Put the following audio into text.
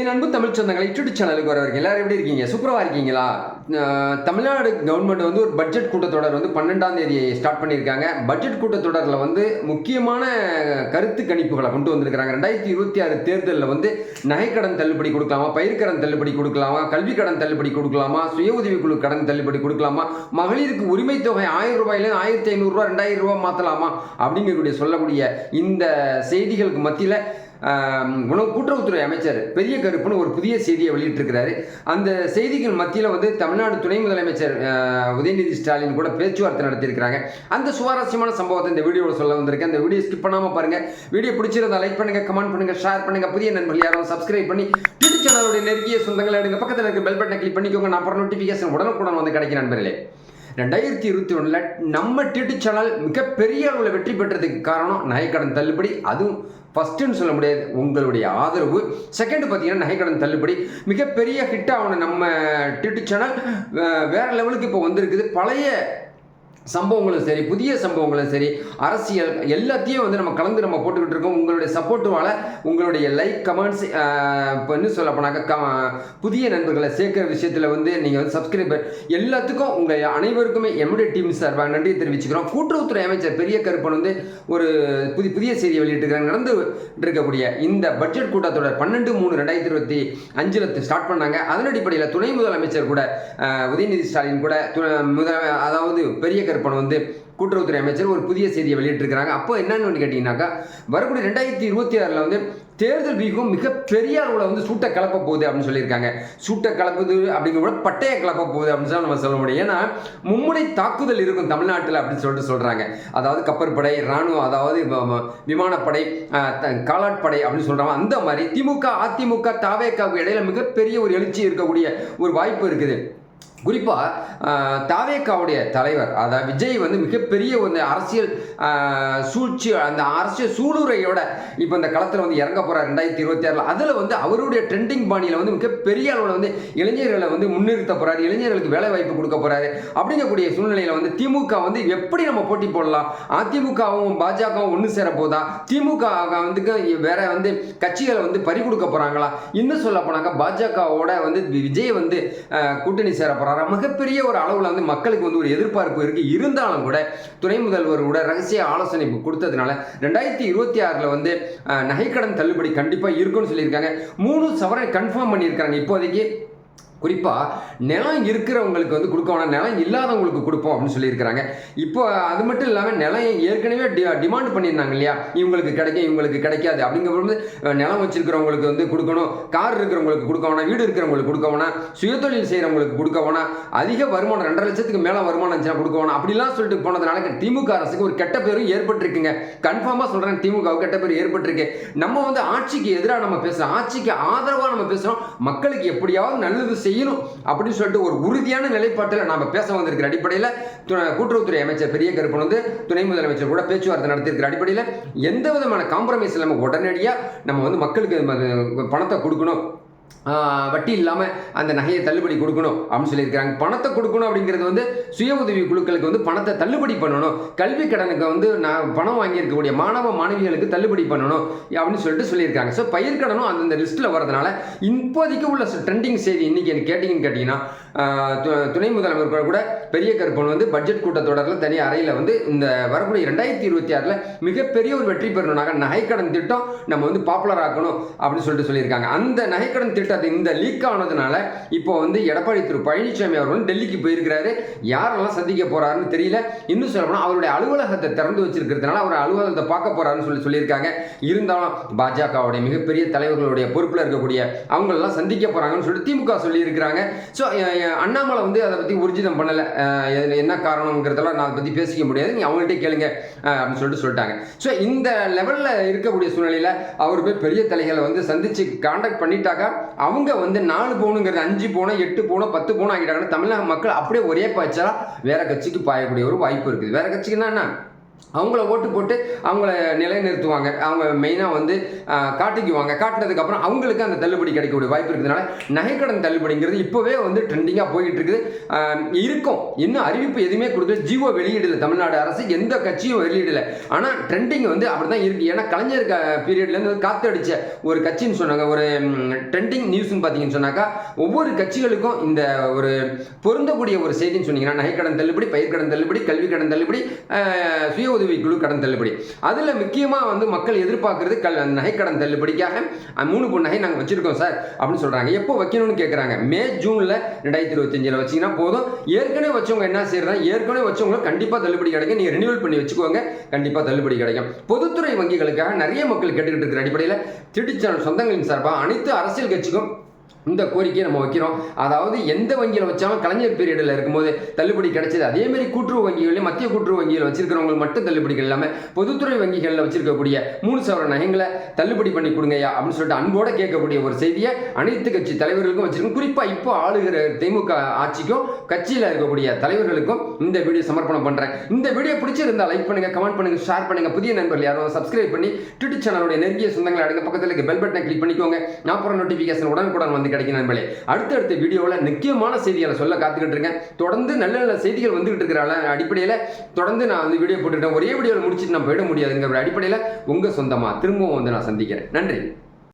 என் அன்பு தமிழ் சொந்தங்களை யூடியூப் சேனலுக்கு வரவர்கள் எல்லாரும் எப்படி இருக்கீங்க? சூப்பராக இருக்கீங்களா? தமிழ்நாடு கவர்மெண்ட் வந்து ஒரு பட்ஜெட் கூட்டத்தொடர் வந்து பன்னெண்டாம் தேதி ஸ்டார்ட் பண்ணியிருக்காங்க. பட்ஜெட் கூட்டத்தொடரில் வந்து முக்கியமான கருத்து கணிப்புகளை கொண்டு வந்திருக்கிறாங்க. ரெண்டாயிரத்தி இருபத்தி ஆறு தேர்தலில் வந்து நகைக்கடன் தள்ளுபடி கொடுக்கலாமா? பயிர்க்கடன் தள்ளுபடி கொடுக்கலாமா? கல்வி கடன் தள்ளுபடி கொடுக்கலாமா? சுய உதவிக்குழு கடன் தள்ளுபடி கொடுக்கலாமா? மகளிருக்கு உரிமை தொகை ஆயிரம் ரூபாயிலேருந்து ஆயிரத்தி ஐநூறுரூவா ரெண்டாயிரம் ரூபா மாற்றலாமா அப்படிங்கக்கூடிய சொல்லக்கூடிய இந்த செய்திகளுக்கு மத்தியில் உணவு கூட்டுறவுத்துறை அமைச்சர் பெரிய கருப்புன்னு ஒரு புதிய செய்தியை வெளியிட்டிருக்கிறாரு. அந்த செய்திகள் மத்தியில் வந்து தமிழ்நாடு துணை முதலமைச்சர் உதயநிதி ஸ்டாலின் கூட பேச்சுவார்த்தை நடத்தியிருக்கிறாங்க. அந்த சுவாரஸ்யமான சம்பவத்தை இந்த வீடியோவில் சொல்ல வந்திருக்கேன். அந்த வீடியோ ஸ்கிப் பண்ணாமல் பாருங்கள் வீடியோ பிடிச்சிருந்தா லைக் பண்ணுங்கள் கமெண்ட் பண்ணுங்கள் ஷேர் பண்ணுங்கள் புதிய நண்பர்கள் யாரும் சப்ஸ்கிரைப் பண்ணி யூடியூப் சேனலுடைய நெருங்கிய சொந்தங்களை எடுங்க. பக்கத்தில் இருக்க பெல் பட்டனை கிளிக் பண்ணிக்கோங்க. நான் அப்புறம் நோட்டிஃபிகேஷன் உடனுக்குடன் வந்து கிடைக்கும் நண்பர்களே. ரெண்டாயிரத்தி இருபத்தி ஒன்றில் நம்ம டிடி சேனல் மிகப்பெரிய அளவில் வெற்றி பெற்றதுக்கு காரணம் நகைக்கடன் தள்ளுபடி. அதுவும் ஃபஸ்ட்டுன்னு சொல்ல முடியாது உங்களுடைய ஆதரவு. செகண்ட் பார்த்தீங்கன்னா நகைக்கடன் தள்ளுபடி. மிகப்பெரிய ஹிட் ஆன நம்ம டிடி சேனல் வேறு லெவலுக்கு இப்போ வந்திருக்குது. பழைய சம்பவங்களும் சரி புதிய சம்பவங்களும் சரி அரசியல் எல்லாத்தையும் வந்து நம்ம கலந்து நம்ம போட்டுக்கிட்டு இருக்கோம். உங்களுடைய சப்போர்ட்டுவால் உங்களுடைய லைக் கமெண்ட்ஸ் இப்போ இன்னும் சொல்ல போனாக்க க புதிய நண்பர்களை சேர்க்குற விஷயத்தில் வந்து நீங்கள் வந்து சப்ஸ்கிரைபர் எல்லாத்துக்கும் உங்கள் அனைவருக்குமே என்னுடைய டீம் சார்பாக நன்றி தெரிவிச்சுக்கிறோம். கூட்டுறவுத்துறை அமைச்சர் பெரிய கருப்பன் வந்து ஒரு புதிய புதிய செய்தியை வெளியிட்டிருக்கிறாங்க நடந்து இருக்கக்கூடிய இந்த பட்ஜெட் கூட்டத்தொடர் பன்னெண்டு மூணு ரெண்டாயிரத்தி இருபத்தி அஞ்சில் ஸ்டார்ட் பண்ணாங்க. அதன் அடிப்படையில் துணை முதலமைச்சர் கூட உதயநிதி ஸ்டாலின் கூட து- முதல அதாவது பெரிய கருப்பன் வந்து கூட்டுறவுத்துறை அமைச்சர் ஒரு புதிய செய்தியை வெளியிட்டிருக்கிறாங்க. அப்போ என்னன்னு கேட்டிங்கனாக்கா வரக்கூடிய ரெண்டாயிரத்தி இருபத்தி ஆறில் வந்து தேர்தல் வீக்கும் மிகப்பெரிய அளவில் வந்து சூட்டை கலப்ப போகுது அப்படின்னு சொல்லியிருக்காங்க. சூட்டை கலப்புது அப்படிங்கிற விட பட்டையை கலப்ப போகுது அப்படின்னு சொல்லி நம்ம சொல்ல முடியும். ஏன்னா மும்முனை தாக்குதல் இருக்கும் தமிழ்நாட்டில் அப்படின்னு சொல்லிட்டு சொல்கிறாங்க அதாவது கப்பற்படை இராணுவம் அதாவது விமானப்படை காலாட்படை அப்படின்னு சொல்கிறாங்க அந்த மாதிரி திமுக அதிமுக தாவேக்காவுக்கு இடையில மிகப்பெரிய ஒரு எழுச்சி இருக்கக்கூடிய ஒரு வாய்ப்பு இருக்குது. குறிப்பாக தாவேக்காவுடைய தலைவர் அதாவது விஜய் வந்து மிகப்பெரிய ஒரு அரசியல் சூழ்ச்சி அந்த அரசியல் சூளுரையோட இப்போ இந்த களத்தில் வந்து இறங்க போகிறார் ரெண்டாயிரத்தி இருபத்தி ஆறில். அதில் வந்து அவருடைய ட்ரெண்டிங் பாணியில் வந்து மிகப்பெரிய அளவில் வந்து இளைஞர்களை வந்து முன்னிறுத்த போகிறாரு இளைஞர்களுக்கு வேலை வாய்ப்பு கொடுக்க போகிறாரு அப்படிங்கக்கூடிய சூழ்நிலையில் வந்து திமுக வந்து எப்படி நம்ம போட்டி போடலாம்? அதிமுகவும் பாஜகவும் ஒன்று சேர போதா? திமுக வந்து வேற வந்து கட்சிகளை வந்து பறி கொடுக்க போகிறாங்களா இன்னும் சொல்ல போனாக்கா பாஜகவோட வந்து விஜய் வந்து கூட்டணி சேர போறாரா மிகப்பெரிய ஒரு அளவில் வந்து மக்களுக்கு வந்து ஒரு எதிர்பார்ப்பு இருக்குது இருந்தாலும் கூட துணை முதல்வர் கூட ரகசிய ஆலோசனை கொடுத்ததுனால ரெண்டாயிரத்தி இருபத்தி ஆறில் வந்து நகைக்கடன் தள்ளுபடி கண்டிப்பாக இருக்குன்னு சொல்லியிருக்காங்க. மூணு சவரன் கன்ஃபார்ம் பண்ணியிருக்காங்க இப்போதைக்கு குறிப்பாக நிலம் இருக்கிறவங்களுக்கு வந்து கொடுக்க வேணாம். நிலம் இல்லாதவங்களுக்கு கொடுப்போம் அப்படின்னு சொல்லியிருக்கிறாங்க. இப்போ அது மட்டும் இல்லாமல் நிலம் ஏற்கனவே டி டிமாண்ட் பண்ணியிருந்தாங்க இல்லையா? இவங்களுக்கு கிடைக்கும் இவங்களுக்கு கிடைக்காது. அப்படிங்கும்போது நிலம் வச்சிருக்கிறவங்களுக்கு வந்து கொடுக்கணும். கார் இருக்கிறவங்களுக்கு கொடுக்க வேணாம். வீடு இருக்கிறவங்களுக்கு கொடுக்க வேணாம். சுயதொழில் செய்கிறவங்களுக்கு கொடுக்க வேணாம். அதிக வருமானம் ரெண்டரை லட்சத்துக்கு மேலே வருமானம் இருந்துச்சுன்னா கொடுக்க வேணாம். அப்படிலாம் சொல்லிட்டு போனதுனால திமுக அரசுக்கு ஒரு கெட்ட பேரும் ஏற்பட்டிருக்குங்க. கன்ஃபார்மாக சொல்கிறேன் திமுக கெட்ட பேர் ஏற்பட்டிருக்கு. நம்ம வந்து ஆட்சிக்கு எதிராக நம்ம பேசுகிறோம் ஆட்சிக்கு ஆதரவாக நம்ம பேசுகிறோம் மக்களுக்கு எப்படியாவது நல்லது செய்ய செய்யணும் அப்படின்னு சொல்லிட்டு ஒரு உறுதியான நிலைப்பாட்டில் நாம் பேச வந்திருக்கிற அடிப்படையில் து- கூட்டுறவுத்துறை அமைச்சர் பெரிய கருப்பன் வந்து துணை முதலமைச்சர் கூட பேச்சுவார்த்தை நடத்தியிருக்கிற அடிப்படையில் எந்த விதமான காம்ப்ரமைஸ் இல்லாமல் உடனடியாக நம்ம வந்து மக்களுக்கு பணத்தை கொடுக்கணும். வட்டி இல்லாமல் அந்த நகையை தள்ளுபடி கொடுக்கணும் அப்படின்னு சொல்லியிருக்காங்க பணத்தை கொடுக்கணும் அப்படிங்கிறது வந்து சுய உதவி குழுக்களுக்கு வந்து பணத்தை தள்ளுபடி பண்ணணும். கல்வி கடனுக்கு வந்து நான் பணம் வாங்கியிருக்கக்கூடிய மாணவ மாணவிகளுக்கு தள்ளுபடி பண்ணணும் அப்படின்னு சொல்லிட்டு சொல்லியிருக்காங்க. ஸோ பயிர்க்கடனும் அந்தந்த லிஸ்ட்டில் வரதுனால இப்போதைக்கு உள்ள ட்ரெண்டிங் செய்தி இன்னைக்கு எனக்கு கேட்டிங்கன்னு கேட்டிங்கன்னா து- துணை முதலமைச்சர் கூட பெரிய கருப்பன் வந்து பட்ஜெட் கூட்டத்தொடரில் தனி அறையில் வந்து இந்த வரக்கூடிய ரெண்டாயிரத்தி இருபத்தி ஆறில் மிகப்பெரிய ஒரு வெற்றி பெறணும்னாக்க நகைக்கடன் திட்டம் நம்ம வந்து பாப்புலர் ஆக்கணும் அப்படின்னு சொல்லிட்டு சொல்லியிருக்காங்க. அந்த நகைக்கடன் திட்டம் திட்டத்தை இந்த லீக் ஆனதுனால இப்போ வந்து எடப்பாடி திரு பழனிசாமி அவர்கள் வந்து டெல்லிக்கு போயிருக்கிறாரு. யாரெல்லாம் சந்திக்க போறாருன்னு தெரியல. இன்னும் சொல்லப்போனால் அவருடைய அலுவலகத்தை திறந்து வச்சிருக்கிறதுனால அவர் அலுவலகத்தை பார்க்க போறாருன்னு சொல்லி சொல்லியிருக்காங்க. இருந்தாலும் பாஜகவுடைய மிகப்பெரிய தலைவர்களுடைய பொறுப்பில் இருக்கக்கூடிய அவங்களெல்லாம் சந்திக்க போறாங்கன்னு சொல்லிட்டு திமுக சொல்லியிருக்கிறாங்க. ஸோ அண்ணாமலை வந்து அதை பற்றி ஊர்ஜிதம் பண்ணலை. என்ன காரணங்கிறதெல்லாம் நான் அதை பற்றி பேசிக்க முடியாது. நீங்கள் அவங்கள்ட்ட கேளுங்க அப்படின்னு சொல்லிட்டு சொல்லிட்டாங்க. ஸோ இந்த லெவலில் இருக்கக்கூடிய சூழ்நிலையில் அவர் போய் பெரிய தலைகளை வந்து சந்திச்சு கான்டாக்ட் பண்ணிட்டாக்கா அவங்க வந்து நாலு பவுனுங்கிறது அஞ்சு பவுனோ எட்டு பவுனோ பத்து பவுனோ ஆகிட்டாங்கன்னா தமிழக மக்கள் அப்படியே ஒரே பாய்ச்சலாக வேற கட்சிக்கு பாயக்கூடிய ஒரு வாய்ப்பு இருக்குது. வேற கட்சிக்குன்னா என்ன? அவங்கள ஓட்டு போட்டு அவங்கள நிலைநிறுத்துவாங்க. அவங்க மெயினாக வந்து காட்டிக்குவாங்க. காட்டினதுக்கப்புறம் அவங்களுக்கு அந்த தள்ளுபடி கிடைக்கக்கூடிய வாய்ப்பு இருக்கிறதுனால நகைக்கடன் தள்ளுபடிங்கிறது இப்போவே வந்து ட்ரெண்டிங்காக போயிட்டு இருக்குது இருக்கும். இன்னும் அறிவிப்பு எதுவுமே கொடுக்கல. ஜியோ வெளியிடல. தமிழ்நாடு அரசு எந்த கட்சியும் வெளியிடல. ஆனால் ட்ரெண்டிங் வந்து அப்படி தான் இருக்குது ஏன்னா கலைஞர் பீரியட்லேருந்து காத்தடிச்ச ஒரு கட்சின்னு சொன்னாங்க. ஒரு ட்ரெண்டிங் நியூஸ்ன்னு பார்த்தீங்கன்னு சொன்னாக்கா ஒவ்வொரு கட்சிகளுக்கும் இந்த ஒரு பொருந்தக்கூடிய ஒரு செய்தின்னு சொன்னீங்கன்னா நகைக்கடன் தள்ளுபடி பயிர்க்கடன் தள்ளுபடி கல்வி கடன் தள்ளுபடி சுய உதவிக்குழு கடன் தள்ளுபடி. அதில் முக்கியமாக வந்து மக்கள் எதிர்பார்க்கறது கல் நகை கடன் தள்ளுபடிக்காக மூணு பொண்ணு நகை நாங்கள் வச்சிருக்கோம் சார் அப்படின்னு சொல்கிறாங்க எப்போ வைக்கணும்னு கேட்குறாங்க மே ஜூனில் ரெண்டாயிரத்தி இருபத்தஞ்சில் வச்சிங்கன்னா போதும். ஏற்கனவே வச்சவங்க என்ன செய்கிறாங்க ஏற்கனவே வச்சவங்களுக்கு கண்டிப்பாக தள்ளுபடி கிடைக்கும். நீங்கள் ரினியூவல் பண்ணி வச்சுக்கோங்க கண்டிப்பாக தள்ளுபடி கிடைக்கும். பொதுத்துறை வங்கிகளுக்காக நிறைய மக்கள் கேட்டுக்கிட்டு இருக்கிற அடிப்படையில் திருச்சி சொந்தங்களின் சார்பாக அனைத்து அரசியல் கட்சிக்கும் இந்த கோரிக்கையை நம்ம வைக்கிறோம். அதாவது எந்த வங்கியில் வச்சாலும் கலைஞர் பீரியடில் இருக்கும்போது தள்ளுபடி கிடைச்சது. அதேமாரி கூட்டுறவு வங்கிகளையும் மத்திய கூட்டுறவு வங்கியில் வச்சிருக்கிறவங்க மட்டும் தள்ளுபடிகள் இல்லாமல் பொதுத்துறை வங்கிகளில் வச்சிருக்கக்கூடிய மூணு சவர நகைங்களை தள்ளுபடி பண்ணி கொடுங்கய்யா அப்படின்னு சொல்லிட்டு அன்போட கேட்கக்கூடிய ஒரு செய்தியை அனைத்து கட்சி தலைவர்களுக்கும் வச்சிருக்கோம். குறிப்பாக இப்போ ஆளுகிற திமுக ஆட்சிக்கும் கட்சியில் இருக்கக்கூடிய தலைவர்களுக்கும் இந்த வீடியோ சமர்ப்பணம் பண்ணுறேன் இந்த வீடியோ பிடிச்சிருந்தா லைக் பண்ணுங்க கமெண்ட் பண்ணுங்க ஷேர் பண்ணுங்க. புதிய நண்பர்கள் யாரும் சப்ஸ்கிரைப் பண்ணி ட்விட்டர் சேனலுடைய நெருங்கிய சொந்தங்களை அடுத்த பக்கத்தில் பெல் பட்டனை கிளிக் பண்ணிக்கோங்க. நான் போகிற நோட்டிஃபிகேஷன் உடனுக்குடன் வந்து கிடைக்கும் நண்பர்களே. அடுத்தடுத்த வீடியோவில் முக்கியமான செய்திகளை சொல்ல காத்துக்கிட்டு இருக்கேன். தொடர்ந்து நல்ல நல்ல செய்திகள் வந்துகிட்டு இருக்கிற அடிப்படையில். தொடர்ந்து நான் வந்து வீடியோ போட்டுக்கிட்டேன். ஒரே வீடியோவில் முடிச்சுட்டு நான் போயிட முடியாதுங்கிற அடிப்படையில் உங்கள் சொந்தமாக திரும்பவும் வந்து நான் சந்திக்கிறேன். நன்றி.